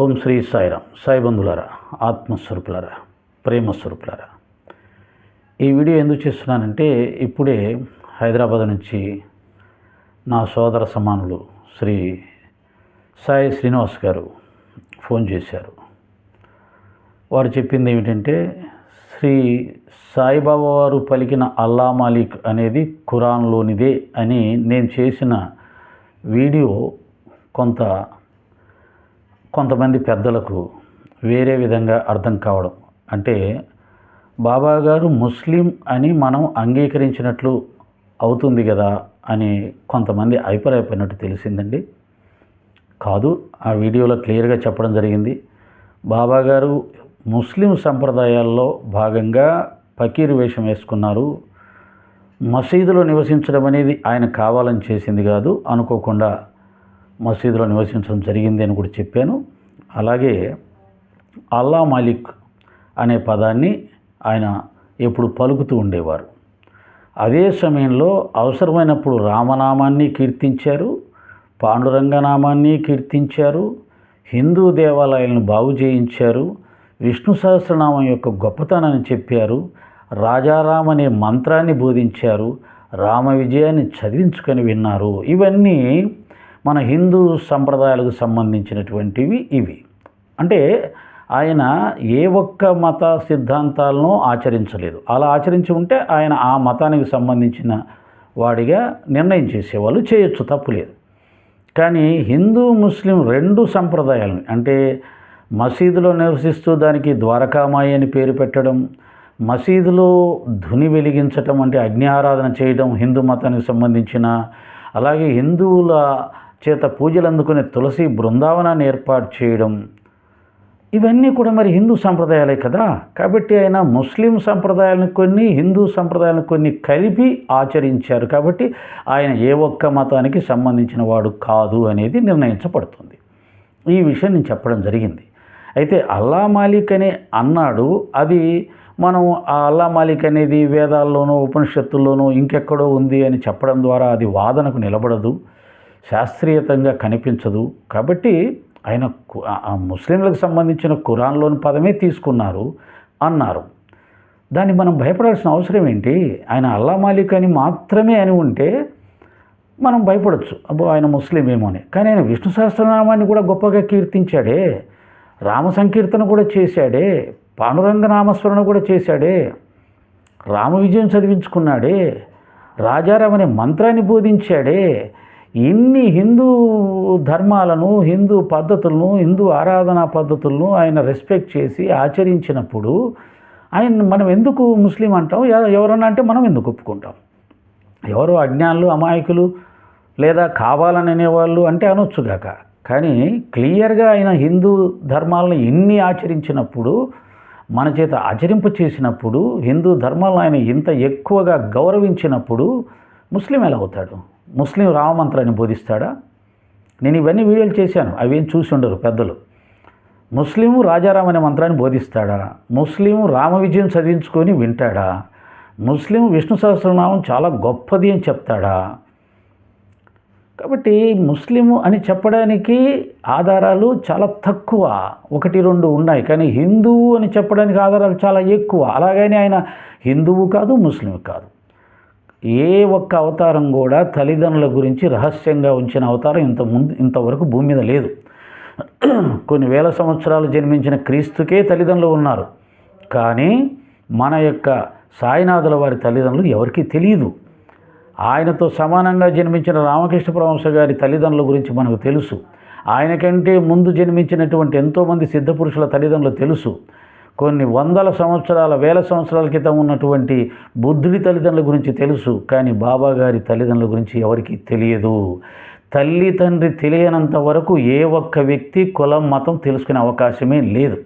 ఓం శ్రీ సాయిరామ్ సాయిబంధులారా ఆత్మస్వరూపులారా ప్రేమస్వరూపులారా. ఈ వీడియో ఎందుకు చేస్తున్నానంటే ఇప్పుడే హైదరాబాద్ నుంచి నా సోదర సమానులు శ్రీ సాయి శ్రీనివాస్ గారు ఫోన్ చేశారు. వారు చెప్పింది ఏమిటంటే శ్రీ సాయిబాబా వారు పలికిన అల్లా మాలిక్ అనేది ఖురాన్లోనిదే అని నేను చేసిన వీడియో కొంత కొంతమంది పెద్దలకు వేరే విధంగా అర్థం కావడం అంటే బాబా గారు ముస్లిం అని మనం అంగీకరించినట్లు అవుతుంది కదా అని కొంతమంది అభిప్రాయపడినట్టు తెలిసిందండి. కాదు ఆ వీడియోలో క్లియర్గా చెప్పడం జరిగింది. బాబా గారు ముస్లిం సంప్రదాయాల్లో భాగంగా పకీరు వేషం వేసుకున్నారు. మసీదులో నివసించడం అనేది ఆయన కావాలని చేసింది కాదు అనుకోకుండా మసీదులో నివసించడం జరిగింది అని కూడా చెప్పాను. అలాగే అల్లా మాలిక్ అనే పదాన్ని ఆయన ఎప్పుడు పలుకుతూ ఉండేవారు. అదే సమయంలో అవసరమైనప్పుడు రామనామాన్ని కీర్తించారు పాండురంగనామాన్ని కీర్తించారు హిందూ దేవాలయాలను బాగు చేయించారు విష్ణు సహస్రనామం యొక్క గొప్పతనాన్ని చెప్పారు రాజారాం అనే మంత్రాన్ని బోధించారు రామ విజయాన్ని చదివించుకొని విన్నారు. ఇవన్నీ మన హిందూ సంప్రదాయాలకు సంబంధించినటువంటివి ఇవి. అంటే ఆయన ఏ ఒక్క మత సిద్ధాంతాలను ఆచరించలేదు. అలా ఆచరించి ఉంటే ఆయన ఆ మతానికి సంబంధించిన వాడిగా నిర్ణయం చేసేవాళ్ళు చేయొచ్చు తప్పులేదు కానీ హిందూ ముస్లిం రెండు సంప్రదాయాలను అంటే మసీదులో నివసిస్తూ దానికి ద్వారకామాయి అని పేరు పెట్టడం మసీదులో ధుని వెలిగించటం అంటే అగ్ని ఆరాధన చేయడం హిందూ మతానికి సంబంధించిన అలాగే హిందువుల చేత పూజలు అందుకునే తులసి బృందావనాన్ని ఏర్పాటు చేయడం ఇవన్నీ కూడా మరి హిందూ సంప్రదాయాలే కదా. కాబట్టి ఆయన ముస్లిం సంప్రదాయాలను కొన్ని హిందూ సంప్రదాయాలను కొన్ని కలిపి ఆచరించారు. కాబట్టి ఆయన ఏ ఒక్క మతానికి సంబంధించిన వాడు కాదు అనేది నిర్ణయించబడుతుంది. ఈ విషయం నేను చెప్పడం జరిగింది. అయితే అల్లా మాలిక్ అని అన్నాడు. అది మనం ఆ అల్లా మాలిక్ అనేది వేదాల్లోనూ ఉపనిషత్తుల్లోనూ ఇంకెక్కడో ఉంది అని చెప్పడం ద్వారా అది వాదనకు నిలబడదు. శాస్త్రీయతంగా కనిపించదు. కాబట్టి ఆయన కు- ముస్లింలకు సంబంధించిన ఖురాన్లోని పదమే తీసుకున్నారు అన్నారు. దాన్ని మనం భయపడాల్సిన అవసరం ఏంటి? ఆయన అల్లా మాలిక్ అని మాత్రమే అని ఉంటే మనం భయపడచ్చు. అబ్బో ఆయన ముస్లిం ఏమో అని. కానీ ఆయన విష్ణు సహస్రనామాన్ని కూడా గొప్పగా కీర్తించాడే. రామ సంకీర్తన కూడా చేశాడే. పానురంగ నామస్మరణ కూడా చేశాడే. రామ విజయం చదివించుకున్నాడే. రాజారామనే మంత్రాన్ని బోధించాడే. ఇన్ని హిందూ ధర్మాలను హిందూ పద్ధతులను హిందూ ఆరాధనా పద్ధతులను ఆయన రెస్పెక్ట్ చేసి ఆచరించినప్పుడు ఆయన మనం ఎందుకు ముస్లిం అంటాం? ఎవరన్నా అంటే మనం ఎందుకు ఒప్పుకుంటాం? ఎవరు అజ్ఞానులు అమాయకులు లేదా కావాలని అనేవాళ్ళు అంటే అనొచ్చుగాక కానీ క్లియర్గా ఆయన హిందూ ధర్మాలను ఎన్ని ఆచరించినప్పుడు మన చేత ఆచరింప చేసినప్పుడు హిందూ ధర్మాలను ఆయన ఇంత ఎక్కువగా గౌరవించినప్పుడు ముస్లిం ఎలా అవుతాడు? ముస్లిం రామమంత్రాన్ని బోధిస్తాడా? నేను ఇవన్నీ వీడియోలు చేశాను అవేం చూసి ఉండరు పెద్దలు. ముస్లిం రాజారాం అనే మంత్రాన్ని బోధిస్తాడా? ముస్లిం రామ విజయం చదివించుకొని వింటాడా? ముస్లిం విష్ణు సహస్రనామం చాలా గొప్పది అని చెప్తాడా? కాబట్టి ముస్లిం అని చెప్పడానికి ఆధారాలు చాలా తక్కువ ఒకటి రెండు ఉన్నాయి. కానీ హిందువు అని చెప్పడానికి ఆధారాలు చాలా ఎక్కువ. అలాగని ఆయన హిందువు కాదు ముస్లిం కాదు. ఏ ఒక్క అవతారం కూడా తల్లిదండ్రుల గురించి రహస్యంగా ఉంచిన అవతారం ఇంత ముందు ఇంతవరకు భూమి మీద లేదు. కొన్ని వేల సంవత్సరాలు జన్మించిన క్రీస్తుకే తల్లిదండ్రులు ఉన్నారు. కానీ మన యొక్క సాయినాథుల వారి తల్లిదండ్రులు ఎవరికీ తెలియదు. ఆయనతో సమానంగా జన్మించిన రామకృష్ణ పరమహంస గారి తల్లిదండ్రుల గురించి మనకు తెలుసు. ఆయనకంటే ముందు జన్మించినటువంటి ఎంతోమంది సిద్ధపురుషుల తల్లిదండ్రులు తెలుసు. కొన్ని వందల సంవత్సరాల వేల సంవత్సరాల క్రితం ఉన్నటువంటి బుద్ధుడి తల్లిదండ్రుల గురించి తెలుసు కానీ బాబా గారి తల్లిదండ్రుల గురించి ఎవరికీ తెలియదు. తల్లి తండ్రి తెలియనంత వరకు ఏ ఒక్క వ్యక్తి కులం మతం తెలుసుకునే అవకాశమే లేదు.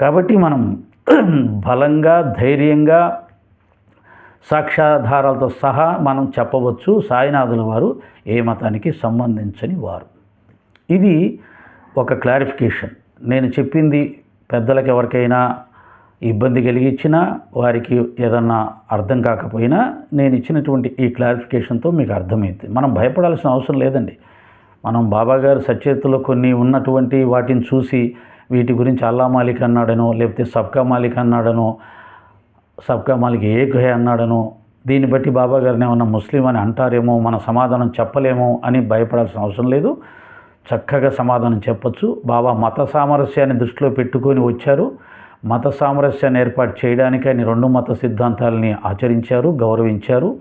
కాబట్టి మనం బలంగా ధైర్యంగా సాక్ష్యాధారాలతో సహా మనం చెప్పవచ్చు సాయినాథుల వారు ఏ మతానికి సంబంధించని వారు. ఇది ఒక క్లారిఫికేషన్. నేను చెప్పింది పెద్దలకు ఎవరికైనా ఇబ్బంది కలిగించినా వారికి ఏదన్నా అర్థం కాకపోయినా నేను ఇచ్చినటువంటి ఈ క్లారిఫికేషన్తో మీకు అర్థమైంది. మనం భయపడాల్సిన అవసరం లేదండి. మనం బాబాగారు సచేతిలో సచేతులో కొన్ని ఉన్నటువంటి వాటిని చూసి వీటి గురించి అల్లా మాలిక్ అన్నాడనో లేకపోతే సబ్కా మాలిక్ అన్నాడనో సబ్కా మాలిక్ ఏక్ హే అన్నాడనో దీన్ని బట్టి బాబాగారిని ఏమన్నా ముస్లిం అని అంటారేమో మన సమాధానం చెప్పలేమో అని భయపడాల్సిన అవసరం లేదు. చక్కగా సమాధానం చెప్పచ్చు. బాబా మత సామరస్యాన్ని దృష్టిలో పెట్టుకొని వచ్చారు. మత సామరస్యాన్ని ఏర్పాటు చేయడానికి ఆయన రెండు మత సిద్ధాంతాలని ఆచరించారు గౌరవించారు.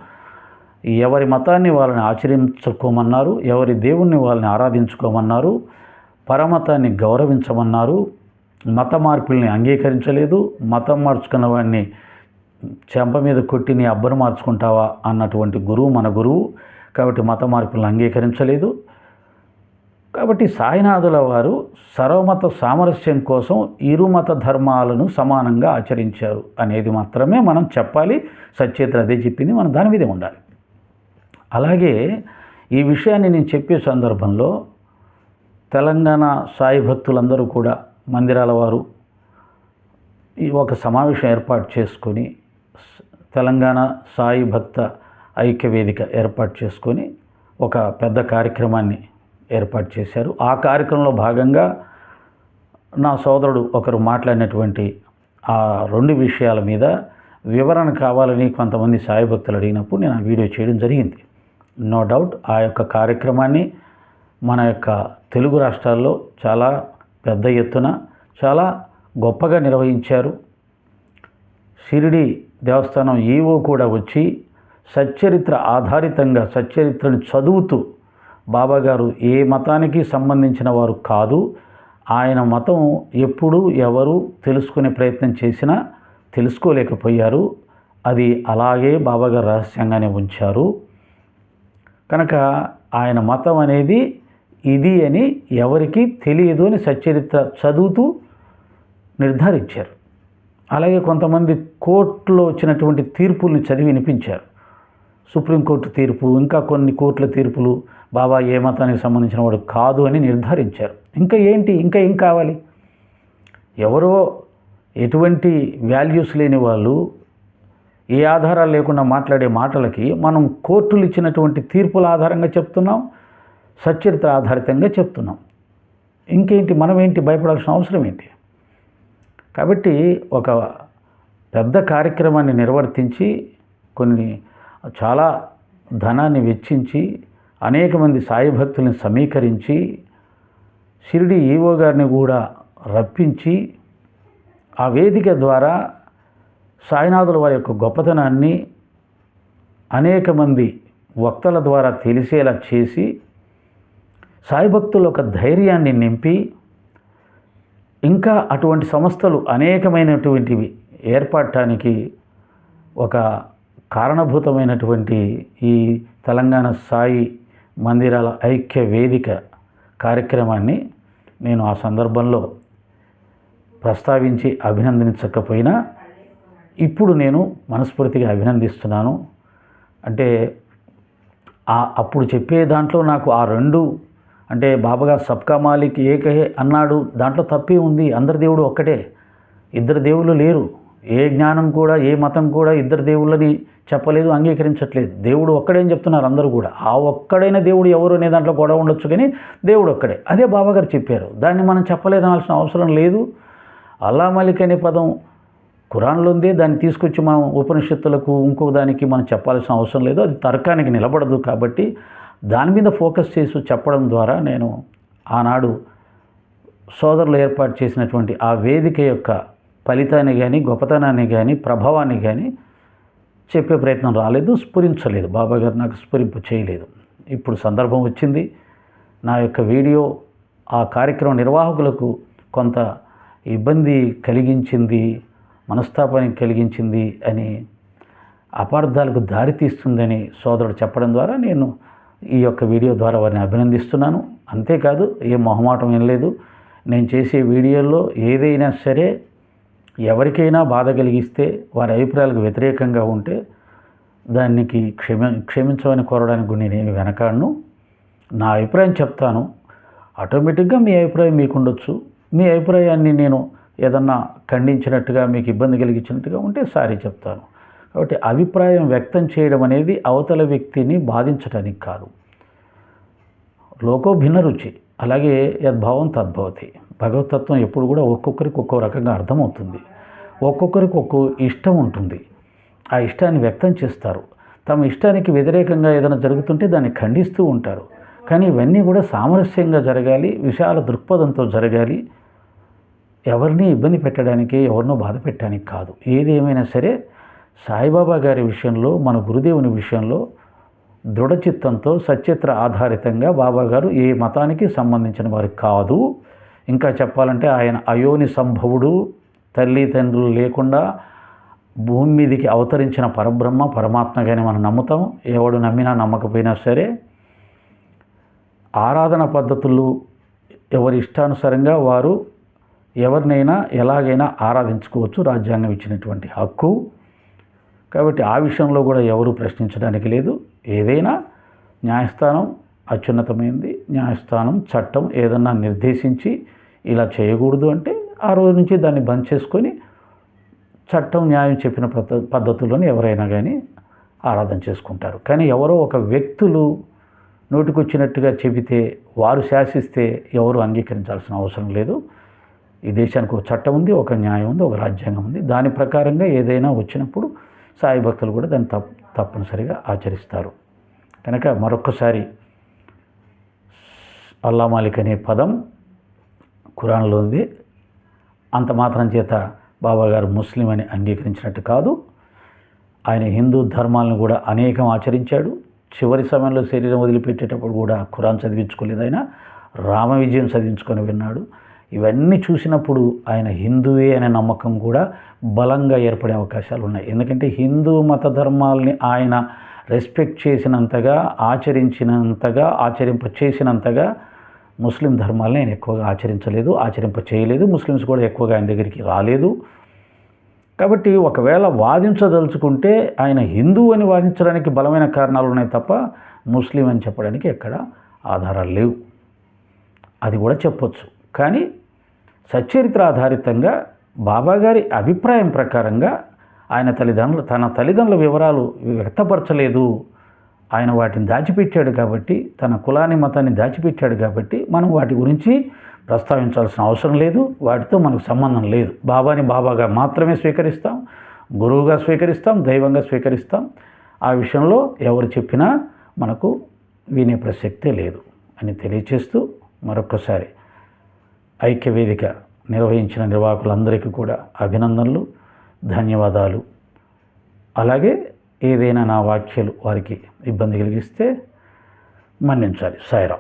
ఎవరి మతాన్ని వాళ్ళని ఆచరించుకోమన్నారు ఎవరి దేవుణ్ణి వాళ్ళని ఆరాధించుకోమన్నారు పరమతాన్ని గౌరవించమన్నారు. మత మార్పుల్ని అంగీకరించలేదు. మతం మార్చుకున్న వాడిని చెంప మీద కొట్టి నీ అబ్బను మార్చుకుంటావా అన్నటువంటి గురువు మన గురువు. కాబట్టి మత మార్పులను అంగీకరించలేదు. కాబట్టి సాయినాథుల వారు సర్వమత సామరస్యం కోసం ఇరు మత ధర్మాలను సమానంగా ఆచరించారు అనేది మాత్రమే మనం చెప్పాలి. సచేతులు అదే చెప్పింది. మనం దాని మీదే ఉండాలి. అలాగే ఈ విషయాన్ని నేను చెప్పే సందర్భంలో తెలంగాణ సాయి భక్తులందరూ కూడా మందిరాల వారు ఈ ఒక సమావేశం ఏర్పాటు చేసుకొని తెలంగాణ సాయి భక్త ఐక్య వేదిక ఏర్పాటు చేసుకొని ఒక పెద్ద కార్యక్రమాన్ని ఏర్పాటు చేశారు. ఆ కార్యక్రమంలో భాగంగా నా సోదరుడు ఒకరు మాట్లాడినటువంటి ఆ రెండు విషయాల మీద వివరణ కావాలని కొంతమంది సాయభక్తులు అడిగినప్పుడు నేను ఆ వీడియో చేయడం జరిగింది. నో డౌట్ ఆ యొక్క కార్యక్రమాన్ని మన యొక్క తెలుగు రాష్ట్రాల్లో చాలా పెద్ద ఎత్తున చాలా గొప్పగా నిర్వహించారు. షిరిడి దేవస్థానం ఈవో కూడా వచ్చి సచ్చరిత్ర ఆధారితంగా సచ్చరిత్రను చదువుతూ బాబాగారు ఏ మతానికి సంబంధించిన వారు కాదు. ఆయన మతం ఎప్పుడు ఎవరు తెలుసుకునే ప్రయత్నం చేసినా తెలుసుకోలేకపోయారు. అది అలాగే బాబాగారు రహస్యంగానే ఉంచారు. కనుక ఆయన మతం అనేది ఇది అని ఎవరికి తెలియదు అని సచ్చరిత్ర చదువుతూ నిర్ధారించారు. అలాగే కొంతమంది కోర్టులో వచ్చినటువంటి తీర్పుల్ని చదివి వినిపించారు. సుప్రీంకోర్టు తీర్పు ఇంకా కొన్ని కోర్టుల తీర్పులు బాబా ఏ మతానికి సంబంధించిన వాడు కాదు అని నిర్ధారించారు. ఇంకా ఏంటి? ఇంకా ఏం కావాలి? ఎవరో ఎటువంటి వాల్యూస్ లేని వాళ్ళు ఏ ఆధారాలు లేకుండా మాట్లాడే మాటలకి మనం కోర్టులు ఇచ్చినటువంటి తీర్పుల ఆధారంగా చెప్తున్నాం సచ్చరిత్ర ఆధారితంగా చెప్తున్నాం. ఇంకేంటి? మనం ఏంటి? భయపడాల్సిన అవసరం ఏంటి? కాబట్టి ఒక పెద్ద కార్యక్రమాన్ని నిర్వర్తించి కొన్ని చాలా ధనాన్ని వెచ్చించి అనేక మంది సాయి భక్తుల్ని సమీకరించి షిరిడి ఈవో గారిని కూడా రప్పించి ఆ వేదిక ద్వారా సాయినాథుల వారి యొక్క గొప్పతనాన్ని అనేక మంది వక్తల ద్వారా తెలిసేలా చేసి సాయి భక్తుల ఒక ధైర్యాన్ని నింపి ఇంకా అటువంటి సంస్థలు అనేకమైనటువంటివి ఏర్పడటానికి ఒక కారణభూతమైనటువంటి ఈ తెలంగాణ సాయి మందిరాల ఐక్య వేదిక కార్యక్రమాన్ని నేను ఆ సందర్భంలో ప్రస్తావించి అభినందించకపోయినా ఇప్పుడు నేను మనస్ఫూర్తిగా అభినందిస్తున్నాను. అంటే ఆ అప్పుడు చెప్పే దాంట్లో నాకు ఆ రెండు అంటే బాబాగా సబ్కా మాలిక్ ఏకహే అన్నాడు దాంట్లో తప్పే ఉంది అందరి దేవుడు ఒక్కటే ఇద్దరు దేవుళ్ళు లేరు. ఏ జ్ఞానం కూడా ఏ మతం కూడా ఇద్దరు దేవుళ్ళని చెప్పలేదు అంగీకరించట్లేదు. దేవుడు ఒక్కడే అని చెప్తున్నారు అందరూ కూడా? ఆ ఒక్కడైన దేవుడు ఎవరు అనే దాంట్లో గొడవ ఉండొచ్చు కానీ దేవుడు ఒక్కడే. అదే బాబాగారు చెప్పారు. దాన్ని మనం చెప్పలేదనాల్సిన అవసరం లేదు. అల్లా మలిక్ అనే పదం కురాన్లో ఉంది. దాన్ని తీసుకొచ్చి మనం ఉపనిషత్తులకు ఇంకో దానికి మనం చెప్పాల్సిన అవసరం లేదు. అది తర్కానికి నిలబడదు కాబట్టి దాని మీద ఫోకస్ చేసి చెప్పడం ద్వారా నేను ఆనాడు సోదరులు ఏర్పాటు చేసినటువంటి ఆ వేదిక యొక్క ఫలితాన్ని కానీ గొప్పతనాన్ని కానీ ప్రభావాన్ని కానీ చెప్పే ప్రయత్నం రాలేదు స్ఫురించలేదు. బాబా గారు నాకు స్ఫురింపు చేయలేదు. ఇప్పుడు సందర్భం వచ్చింది. నా యొక్క వీడియో ఆ కార్యక్రమ నిర్వాహకులకు కొంత ఇబ్బంది కలిగించింది మనస్తాపానికి కలిగించింది అని అపార్థాలకు దారితీస్తుందని సోదరుడు చెప్పడం ద్వారా నేను ఈ యొక్క వీడియో ద్వారా వారిని అభినందిస్తున్నాను. అంతేకాదు ఏ మొహమాటం ఏం లేదు నేను చేసే వీడియోల్లో ఏదైనా సరే ఎవరికైనా బాధ కలిగిస్తే వారి అభిప్రాయాలకు వ్యతిరేకంగా ఉంటే దానికి క్షమ క్షమించమని కోరడానికి నేను నేనేమి వెనకాడను. నా అభిప్రాయం చెప్తాను. ఆటోమేటిక్గా మీ అభిప్రాయం మీకు ఉండొచ్చు మీ అభిప్రాయాన్ని నేను ఏదన్నా ఖండించినట్టుగా మీకు ఇబ్బంది కలిగించినట్టుగా ఉంటే సారీ చెప్తాను. కాబట్టి అభిప్రాయం వ్యక్తం చేయడం అనేది అవతల వ్యక్తిని బాధించడానికి కాదు. లోకో భిన్న రుచి. అలాగే యద్భావం తద్భవతి. భగవతత్వం ఎప్పుడు కూడా ఒక్కొక్కరికి ఒక్కో రకంగా అర్థమవుతుంది. ఒక్కొక్కరికి ఒక్కో ఇష్టం ఉంటుంది. ఆ ఇష్టాన్ని వ్యక్తం చేస్తారు. తమ ఇష్టానికి వ్యతిరేకంగా ఏదైనా జరుగుతుంటే దాన్ని ఖండిస్తూ ఉంటారు. కానీ ఇవన్నీ కూడా సామరస్యంగా జరగాలి విశాల దృక్పథంతో జరగాలి. ఎవరిని ఇబ్బంది పెట్టడానికి ఎవరినో బాధ పెట్టడానికి కాదు. ఏది ఏమైనా సరే సాయిబాబా గారి విషయంలో మన గురుదేవుని విషయంలో దృఢచిత్తంతో సచిత్ర ఆధారితంగా బాబా గారు ఏ మతానికి సంబంధించిన వారు కాదు. ఇంకా చెప్పాలంటే ఆయన అయోని సంభవుడు తల్లి తండ్రులు లేకుండా భూమి మీదకి అవతరించిన పరబ్రహ్మ పరమాత్మగానే మనం నమ్ముతాం. ఎవడు నమ్మినా నమ్మకపోయినా సరే ఆరాధన పద్ధతులు ఎవరి ఇష్టానుసారంగా వారు ఎవరినైనా ఎలాగైనా ఆరాధించుకోవచ్చు. రాజ్యాంగం ఇచ్చినటువంటి హక్కు. కాబట్టి ఆ విషయంలో కూడా ఎవరు ప్రశ్నించడానికి లేదు. ఏదైనా న్యాయస్థానం అత్యున్నతమైంది. న్యాయస్థానం చట్టం ఏదన్నా నిర్దేశించి ఇలా చేయకూడదు అంటే ఆ రోజు నుంచి దాన్ని బంద్ చేసుకొని చట్టం న్యాయం చెప్పిన పద్ధ పద్ధతుల్లోనే ఎవరైనా కానీ ఆరాధన చేసుకుంటారు. కానీ ఎవరో ఒక వ్యక్తులు నోటికొచ్చినట్టుగా చెబితే వారు శాసిస్తే ఎవరు అంగీకరించాల్సిన అవసరం లేదు. ఈ దేశానికి ఒక చట్టం ఉంది ఒక న్యాయం ఉంది ఒక రాజ్యాంగం ఉంది. దాని ప్రకారంగా ఏదైనా వచ్చినప్పుడు సాయి భక్తులు కూడా దాన్ని తప్ తప్పనిసరిగా ఆచరిస్తారు. కనుక మరొక్కసారి అల్లా మాలిక్ అనే పదం ఖురాన్లో ఉంది. అంత మాత్రం చేత బాబాగారు ముస్లిం అని అంగీకరించినట్టు కాదు. ఆయన హిందూ ధర్మాలను కూడా అనేకం ఆచరించాడు. చివరి సమయంలో శరీరం వదిలిపెట్టేటప్పుడు కూడా ఖురాన్ చదివించుకోలేదు ఆయన. రామ విజయం చదివించుకొని విన్నాడు. ఇవన్నీ చూసినప్పుడు ఆయన హిందువే అనే నమ్మకం కూడా బలంగా ఏర్పడే అవకాశాలు ఉన్నాయి. ఎందుకంటే హిందూ మత ధర్మాల్ని ఆయన రెస్పెక్ట్ చేసినంతగా ఆచరించినంతగా ఆచరింప చేసినంతగా ముస్లిం ధర్మాలను ఆయన ఎక్కువగా ఆచరించలేదు ఆచరింప చేయలేదు. ముస్లిమ్స్ కూడా ఎక్కువగా ఆయన దగ్గరికి రాలేదు. కాబట్టి ఒకవేళ వాదించదలుచుకుంటే ఆయన హిందూ అని వాదించడానికి బలమైన కారణాలు ఉన్నాయి తప్ప ముస్లిం అని చెప్పడానికి ఎక్కడ ఆధారాలు లేవు. అది కూడా చెప్పొచ్చు. కానీ సచ్చరిత్ర ఆధారితంగా బాబాగారి అభిప్రాయం ప్రకారంగా ఆయన తల్లిదండ్రులు తన తల్లిదండ్రుల వివరాలు వ్యక్తపరచలేదు. ఆయన వాటిని దాచిపెట్టాడు కాబట్టి తన కులాన్ని మతాన్ని దాచిపెట్టాడు కాబట్టి మనం వాటి గురించి ప్రస్తావించాల్సిన అవసరం లేదు. వాటితో మనకు సంబంధం లేదు. బాబాని బాబాగా మాత్రమే స్వీకరిస్తాం. గురువుగా స్వీకరిస్తాం. దైవంగా స్వీకరిస్తాం. ఆ విషయంలో ఎవరు చెప్పినా మనకు వినే ప్రసక్తే లేదు అని తెలియచేస్తూ మరొక్కసారి ఐక్యవేదిక నిర్వహించిన నిర్వాహకులందరికీ కూడా అభినందనలు ధన్యవాదాలు. అలాగే ఏదైనా నా వాక్యాలు వారికి ఇబ్బంది కలిగిస్తే మన్నించాలి. సాయిరాం